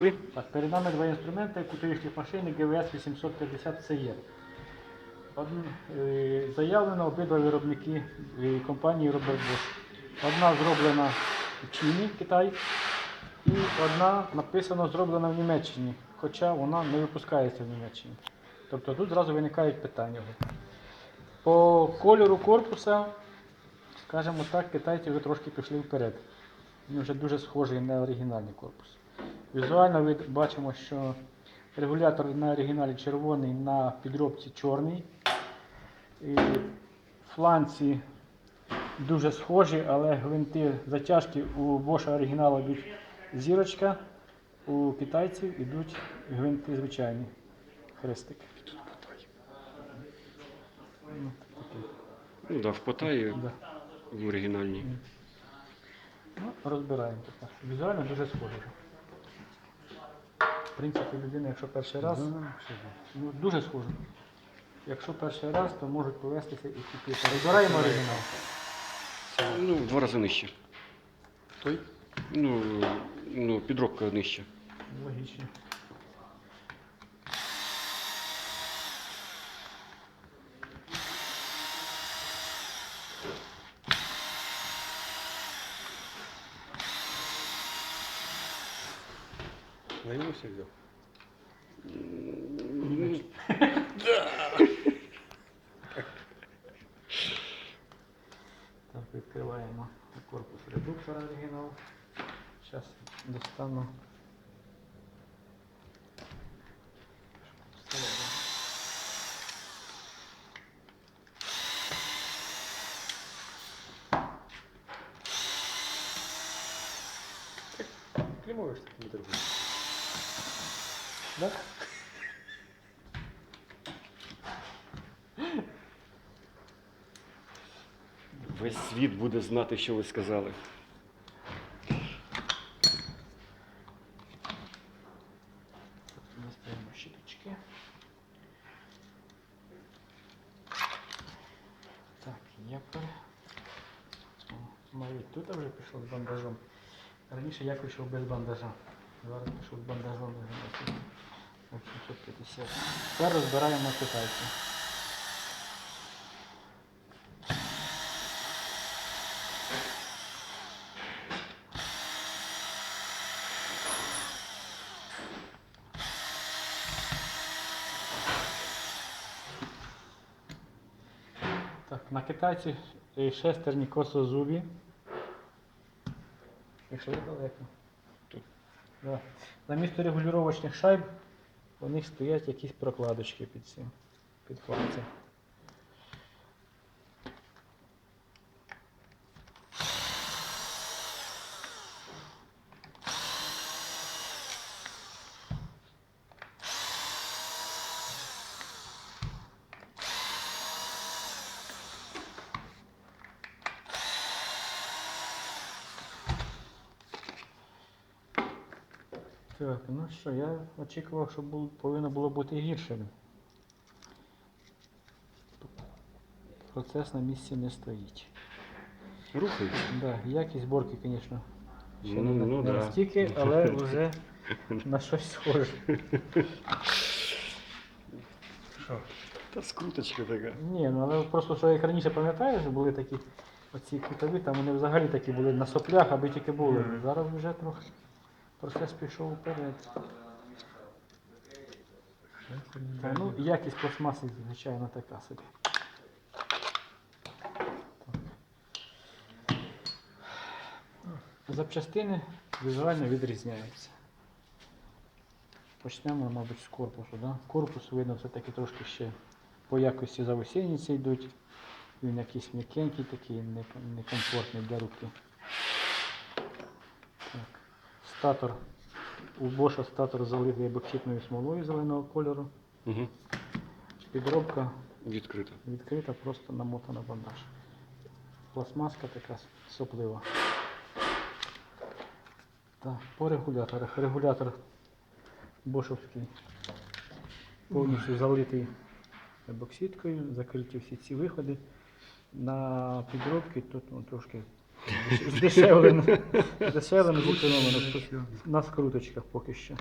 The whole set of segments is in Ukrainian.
Так, перед нами два інструменти кутовищних машин ГВС 850 CE. Е, Заявлено обидва виробники е, компанії Robert Bosch. Одна зроблена в Чині, Китай, і одна написано зроблена в Німеччині, хоча вона не випускається в Німеччині. Тобто тут зразу виникають питання. По кольору корпуса, скажімо так, китайці вже трошки пішли вперед. Він вже дуже схожий на оригінальний корпус. Візуально ви бачимо, що регулятор на оригіналі червоний, на підробці чорний. І фланці дуже схожі, але гвинти затяжки у Bosch оригіналу йдуть зірочка, у китайців йдуть гвинти звичайні. Хрестик. Ну, Ну да, в Паттайі, да. в оригінальній. Ну, розбираємо тепер. Візуально дуже схоже. В принципі, людина, якщо перший раз, ну, дуже схоже. Якщо перший раз, то можуть повестися і купити. Розбираємо оригінал. Ну, в два рази нижче. Той? Ну, ну підробка нижче. Логічно. На ньому все взяв. Так, відкриваємо корпус редуктора оригінал. Зараз достану. Клімовиш такими торгуєш. Да? Весь світ буде знати, що ви сказали. Достаємо щіточки. Так. О, Навіть тут вже пішов з бандажом. Раніше я пішов без бандажа. Зараз пішов з бандажом. 750. Тепер розбираємо китайців. Так, на китайці шестерні косозубі. Є далеко. Тут. Да. На місто регулювачних шайб у них стоять якісь прокладочки під цим, під фланцем. Так, ну що, я очікував, що бу- повинно було бути гірше. Процес на місці не стоїть. Рухається. Да, якість зборки, звісно, ще Ну, не, ну не да. настільки, але вже на щось схоже. Що? Та скруточка така. Ні, ну але просто що як раніше пам'ятаєш, були такі оці кутові, там вони взагалі такі були на соплях, аби тільки були. Зараз вже трохи процес пішов вперед. Та, ну, якість пластмаси, звичайно, така собі. Запчастини візуально відрізняються. Почнемо, мабуть, з корпусу. Да? Корпус видно все-таки трошки ще по якості завосінниці йдуть. Він якийсь м'якенький такий, некомфортний для руки. Статор. У Боша статор залитий ебокситною смолою зеленого кольору. Угу. Підробка Відкрита. відкрита, просто намотана бандаж. Пластмаска така соплива. Так, по регуляторах. Регулятор бошовський повністю залитий ебокситкою, закриті всі ці виходи. На підробці тут ну, трошки Здешевлено. Здешевлено, зекономлено. На скруточках поки що.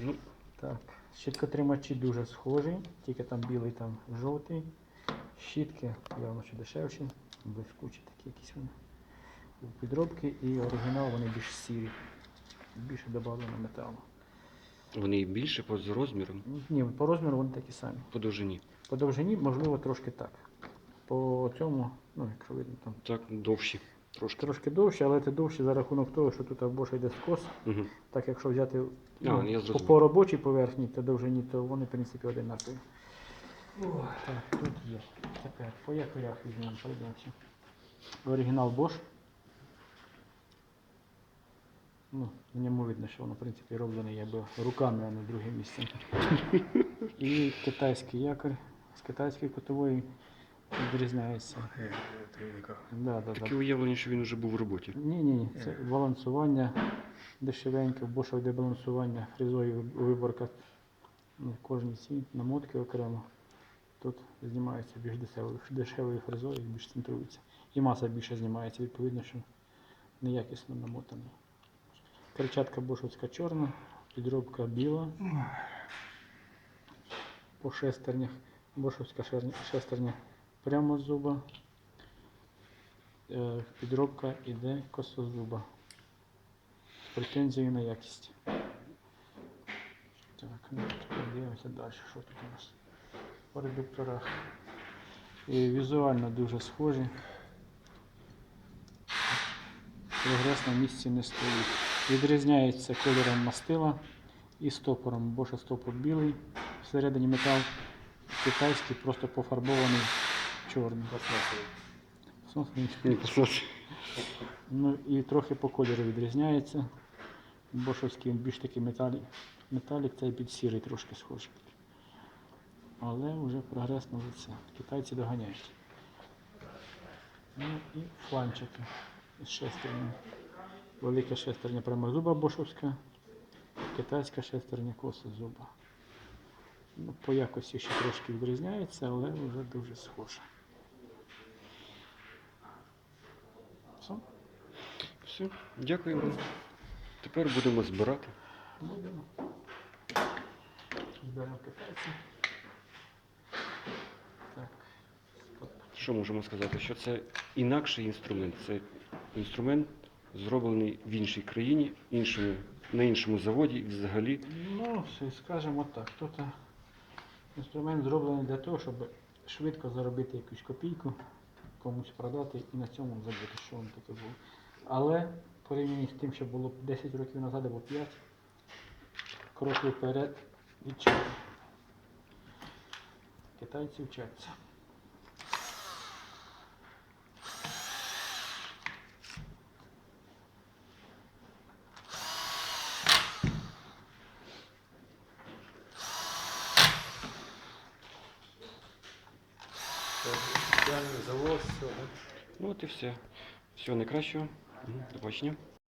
Ну, Так, щіткотримачі дуже схожі, тільки там білий, там жовтий. Щітки явно що дешевші, блискучі такі якісь вони. У підробки і оригінал вони більш сірі. Більше додано металу. вони більше по розміром, Ні, по розміру вони такі самі. по довжині. По довжині, можливо, трошки так. По цьому, ну, якщо видно, там Так, довші. Трошки. трошки довше, але це довше за рахунок того, що тут або йде скос. Угу. Так якщо взяти ну, я по, зрозумів. по робочій поверхні та довжині, то вони, в принципі, одинакові. Так, тут є. Тепер по якорях візьмемо, пройдемося. Оригінал Bosch. Ну, в ньому видно, що воно, в принципі, роблене якби руками, а не другим місцем. І китайський якорь з китайської котової відрізняється. Да, да, да. Таке уявлення, що він вже був в роботі. Ні, ні, ні. Це балансування дешевеньке, в Bosch йде балансування фрезою виборка. Ну, Кожні ці намотки окремо. Тут знімається більш дешевою, дешевою фрезою, більш центрується. І маса більше знімається, відповідно, що неякісно намотана. Перчатка бошовська чорна, підробка біла. По шестернях. Бошовська шестерня прямо зуба. Е, Підробка іде косозуба. З претензією на якість. Так, ну дивимося далі, що тут у нас по редукторах. І візуально дуже схожі. Прогрес на місці не стоїть. Відрізняється кольором мастила і стопором. Боша стопор білий, всередині метал, китайський просто пофарбований послухай. Ну і трохи по кольору відрізняється. Бошовський більш такий металік. Металік цей під сірий трошки схожий. Але вже прогрес на лице. Китайці доганяють. Ну і фланчики з шестерні. Велика шестерня прямозуба бошовська, китайська шестерня коса зуба. Ну, по якості ще трошки відрізняється, але вже дуже схоже. Все. Все, дякуємо. Тепер будемо збирати. Будемо. Китайців. Так. Що можемо сказати? Що це інакший інструмент. Це інструмент, зроблений в іншій країні, іншому, на іншому заводі взагалі. Ну, все, скажемо так. Тут е, інструмент зроблений для того, щоб швидко заробити якусь копійку, комусь продати і на цьому забути, що воно таке було. Але порівняно з тим, що було 10 років назад або 5, кроки вперед відчули. Китайці вчаться. Завоз, все? Ну от і все. Всього найкращого. До побачення.